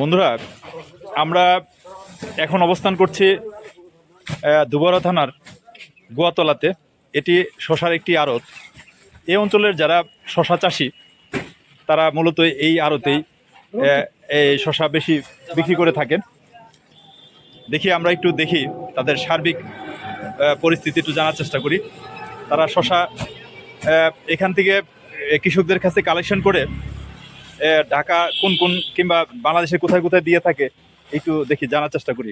বন্ধুরা, আমরা এখন অবস্থান করছি দুবরা থানার গোয়াতলাতে। এটি শশার একটি আড়ত। এই অঞ্চলের যারা শশা চাষি, তারা মূলত এই আড়তেই এই শশা বেশি বিক্রি করে থাকেন। দেখি আমরা একটু দেখি তাদের সার্বিক পরিস্থিতি একটু জানার চেষ্টা করি। তারা শশা এখান থেকে কৃষকদের কাছে কালেকশন করে ঢাকা কোন কোন কিংবা বাংলাদেশে কোথায় কোথায় দিয়ে থাকে, একটু দেখি, জানার চেষ্টা করি।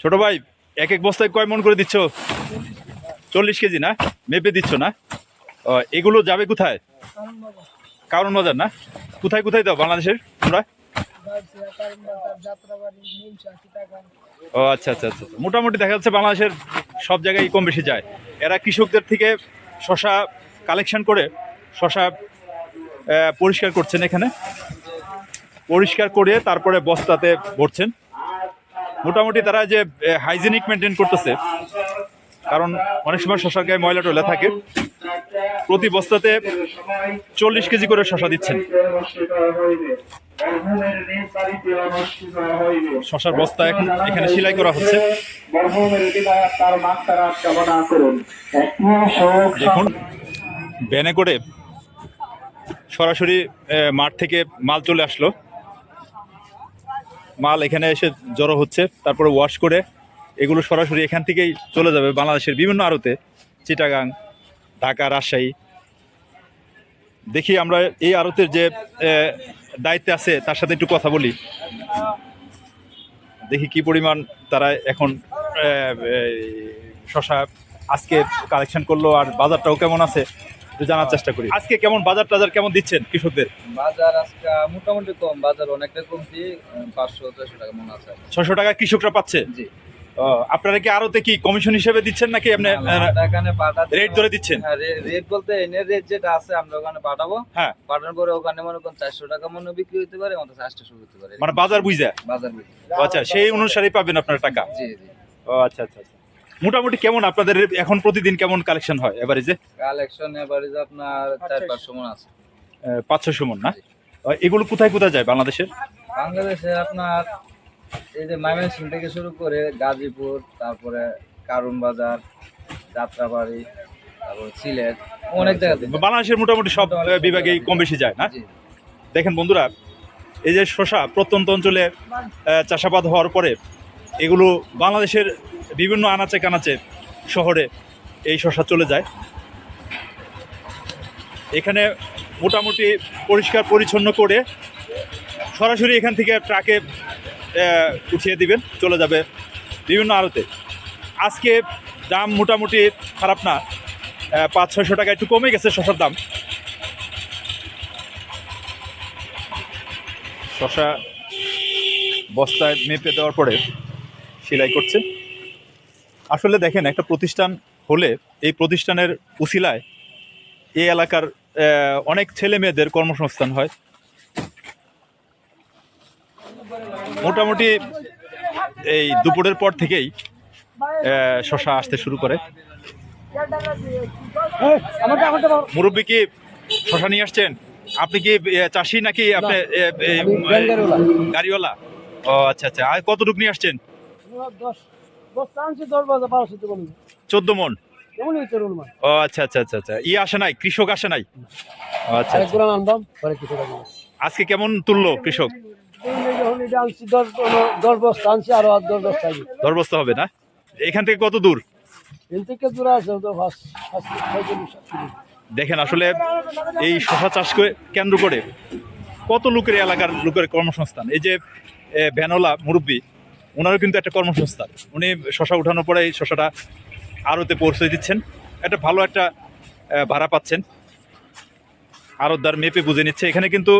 ছোট ভাই, এক এক বস্তায় কয় মন করে দিচ্ছ? চল্লিশ কেজি না? মেপে দিচ্ছ না? এগুলো যাবে কোথায়? কারণ বাজার না? কোথায় কোথায় দাও বাংলাদেশের তোমরা? ও আচ্ছা আচ্ছা আচ্ছা আচ্ছা। মোটামুটি দেখা যাচ্ছে বাংলাদেশের সব জায়গায় কম বেশি যায়। এরা কৃষকদের থেকে শশা কালেকশন করে শশা পরিষ্কার করছেন এখানে। পরিষ্কার করে তারপরে বস্তাতে ভরছেন। মোটামুটি তারা যে হাইজেনিক মেনটেন করতেছে, কারণ অনেক সময় শশার গায়ে ময়লা টয়লা থাকে। প্রতি বস্তাতে চল্লিশ কেজি করে শশা দিচ্ছেন। শশার বস্তা এখন এখানে সেলাই করা হচ্ছে। দেখুন ভ্যানে করে সরাসরি মাঠ থেকে মাল চলে আসলো। মাল এখানে এসে জড়ো হচ্ছে, তারপরে ওয়াশ করে এগুলো সরাসরি এখান থেকেই চলে যাবে বাংলাদেশের বিভিন্ন আড়তে। চিটাগাং, ঢাকা, রাজশাহী। দেখি আমরা এই আড়তের যে দায়িত্বে আছে, তার সাথে একটু কথা বলি। দেখি কি পরিমাণ তারা এখন শশা আজকে কালেকশন করল, আর বাজারটাও কেমন আছে? একটু জানার চেষ্টা করি। আজকে কেমন বাজার টাজার কেমন দিচ্ছেন কৃষকদের? বাজার আজকে মোটামুটি কম। বাজার অনেকটা কমতি পাঁচশো ছয়শো টাকা মনে আছে। ছশো টাকা কৃষকরা পাচ্ছে? জি। আপনারা কি আরতে কি কমিশন হিসেবে দিচ্ছেন নাকি আপনি এখানে রেট ধরে দিচ্ছেন? হ্যাঁ রেট বলতে এনে রেট যেটা আছে আমরা ওখানে পাঠাবো। হ্যাঁ। পাঠানোর পরে ওখানে মনে করেন চারশো টাকা মনে বিক্রি হতে পারে অন্তত চারশো হতে পারে। মানে বাজার বুঝা? বাজার বিক্রি আচ্ছা সেই অনুসারেই পাবেন আপনার টাকা? জি জি। ও আচ্ছা আচ্ছা আচ্ছা। মোটামুটি কেমন আপনাদের এখন প্রতিদিন কেমন কালেকশন হয় এবারে যে কালেকশন এবারে যে আপনার চার পাঁচশো মন আছে। পাঁচশো সুমন না? এগুলো কোথায় কোথায় যায় বাংলাদেশের? বাংলাদেশে আপনার এই যে ময়মনসিং থেকে শুরু করে গাজীপুর তারপরে কারুন বাজার যাত্রাবাড়ি তারপর সিলেট অনেক জায়গাতে বাংলাদেশের মোটামুটি সব বিভাগেই কম বেশি যায় না? দেখেন বন্ধুরা এই যে শশা প্রত্যন্ত অঞ্চলে চাষাবাদ হওয়ার পরে এগুলো বাংলাদেশের বিভিন্ন আনাচে কানাচে শহরে এই শশা চলে যায়। এখানে মোটামুটি পরিষ্কার পরিচ্ছন্ন করে সরাসরি এখান থেকে ট্রাকে উঠিয়ে দিবেন, চলে যাবে বিভিন্ন আড়তে। আজকে দাম মোটামুটি খারাপ না পাঁচ, ছয়শো টাকা একটু কমে গেছে শশার দাম। শশা বস্তায় মেপে দেওয়ার পরে সেলাই করছে। আসলে দেখেন একটা প্রতিষ্ঠান হলে এই প্রতিষ্ঠানের উসিলায় এই এলাকার অনেক ছেলে মেয়েদের কর্মসংস্থান হয়। মোটামুটি এই দুপুরের পর থেকেই শশা আসতে শুরু করে। মুরব্বী কি শশা নিয়ে আসছেন? আপনি কি চাষি নাকি আপনি গাড়িওয়ালা? ও আচ্ছা আচ্ছা। আর কতটুকু নিয়ে আসছেন? চোদ্দ মন? ও আচ্ছা আচ্ছা আচ্ছা আচ্ছা। ই আসে নাই? কৃষক আসে নাই? আচ্ছা আচ্ছা। আজকে কেমন তুললো কৃষক? দশ বস্তা আনছি আরও আর দশ বস্তা দশ বস্তা হবে না? এখান থেকে কত দূর। দেখেন আসলে এই শশা চাষকে কেন্দ্র করে কত লোকের এলাকার লোকের কর্মসংস্থান? এই যে এ, ভ্যানওয়ালা মুরব্বী ওনারও কিন্তু একটা কর্মসংস্থান। উনি শশা উঠানোর পরে এই শশাটা আড়তে পৌঁছে দিচ্ছেন। একটা ভালো একটা ভাড়া পাচ্ছেন। আড়তদার মেপে বুঝে নিচ্ছে। এখানে কিন্তু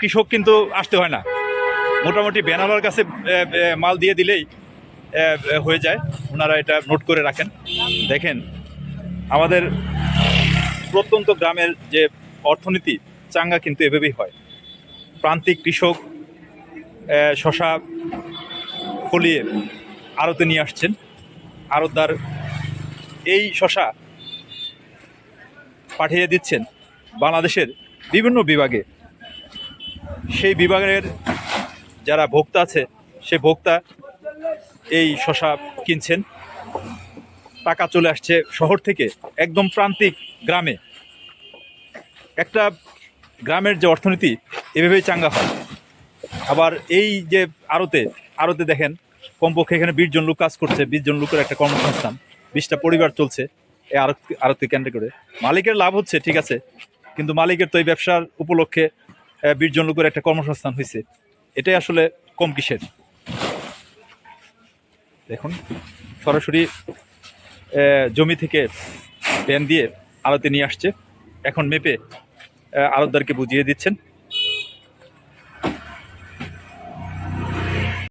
কৃষক কিন্তু আসতে হয় না। মোটামুটি ভ্যানওয়ালার কাছে মাল দিয়ে দিলেই হয়ে যায়। ওনারা এটা নোট করে রাখেন। দেখেন, আমাদের প্রত্যন্ত গ্রামের যে অর্থনীতি, চাঙ্গা কিন্তু এভাবেই হয়। প্রান্তিক কৃষক শশা ফলিয়ে আড়তে নিয়ে আসছেন। আড়তদার এই শশা পাঠিয়ে দিচ্ছেন বাংলাদেশের বিভিন্ন বিভাগে। সেই বিভাগের যারা ভোক্তা আছে, সে ভোক্তা এই শশা কিনছেন। টাকা চলে আসছে শহর থেকে একদম প্রান্তিক গ্রামে। একটা গ্রামের যে অর্থনীতি, এভাবেই চাঙ্গা হয়। আবার এই যে আড়তে আড়তে দেখেন, কমপক্ষে এখানে বিশ জন লোক কাজ করছে, বিশ জন লোকের একটা কর্মসংস্থান, বিশটা পরিবার চলছে এই আড়ত আড়তকে কেন্দ্র করে। মালিকের লাভ হচ্ছে, ঠিক আছে, কিন্তু মালিকের তো এই ব্যবসার উপলক্ষে বিশ জন লোকের একটা কর্মসংস্থান হয়েছে এটাই আসলে কম কিসের। দেখুন, সরাসরি জমি থেকে ভ্যান দিয়ে আড়তে নিয়ে আসছে। এখন মেপে আড়তদারকে বুঝিয়ে দিচ্ছেন।